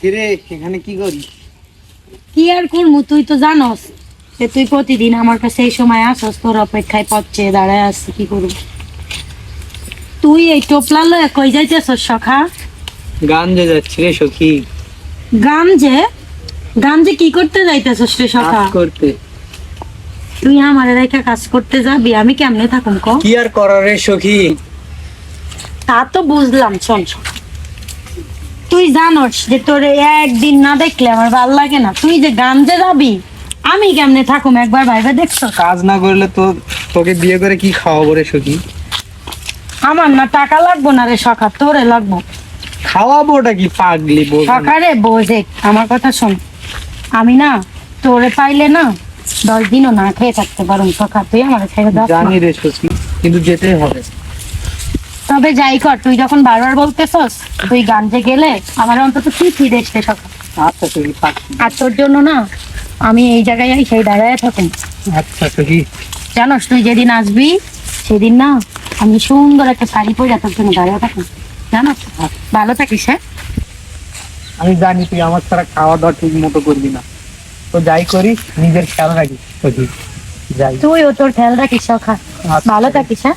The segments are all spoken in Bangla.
কিরে এখানে কি করি কি আর করব তুই তো জানস যে তুই প্রতিদিন আমার কাছে এই সময় আসস তোর অপেক্ষায় পচ্ছে দাঁড়ায় আসছি কি করব? তুই এই টোপলা লয়ে কই যাইতেছস সখা? গান যে যাচ্ছি রে সখী। গান যে গান যে কি করতে যাইতেছস রে সখা? করতে। তুই আমার রেখা কাজ করতে যাবি আমি কেমনে থাকুম ক? কি আর করার রে সখী? তা তো বুঝলাম শোন শোন। তুই জানোস যে তোর একদিন না দেখলে আমার ভালো লাগে না। তুই যে গান যে যাবি আমি কেমনে থাকুম একবার ভাইবে দেখছ? কাজ না করলে তো তোকে বিয়ে করে কি খাওয়াবো রে সখী? আমার না টাকা লাগবো না রে সখা তোরে লাগবো। খাওয়াবো ওটা কি পাগলি বল সকারে বোঝে আমার কথা শোন। আমি না তোরে পাইলে না দশ দিনও না খেয়ে থাকতে পারুম সখা তুই আমার ছেড়ে দাও। জানি রে সখী কিন্তু যেতেই হবে। তবে যাই কর তুই যখন বারবার বলতেছস তুই গাঞ্জে গেলে আমার অন্তত কি ফি দেখতে সখা আচ্ছা থাক। আর তোর জন্য না আমি এই জায়গায় আই সেই দাঁড়ায় থাকুন আচ্ছা সখী জানোস তুই যেদিন আসবি সেদিন না আমি সুন্দর একটা শাড়ি পরে তোর জন্য দাঁড়িয়ে থাকুন জানো ভালো থাকিস হ্যাঁ? আমি জানি তুই আমার ছাড়া খাওয়া দাওয়া ঠিক মতো করবি না। তো যাই করি নিজের খেয়াল রাখিস যাই। তুইও তোর খেয়াল রাখিস সখা। আচ্ছা। ভালো থাকিস হ্যাঁ?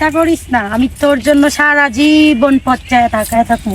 চিন্তা করিস না আমি তোর জন্য সারা জীবন পচ্চায় থাকায় থাকব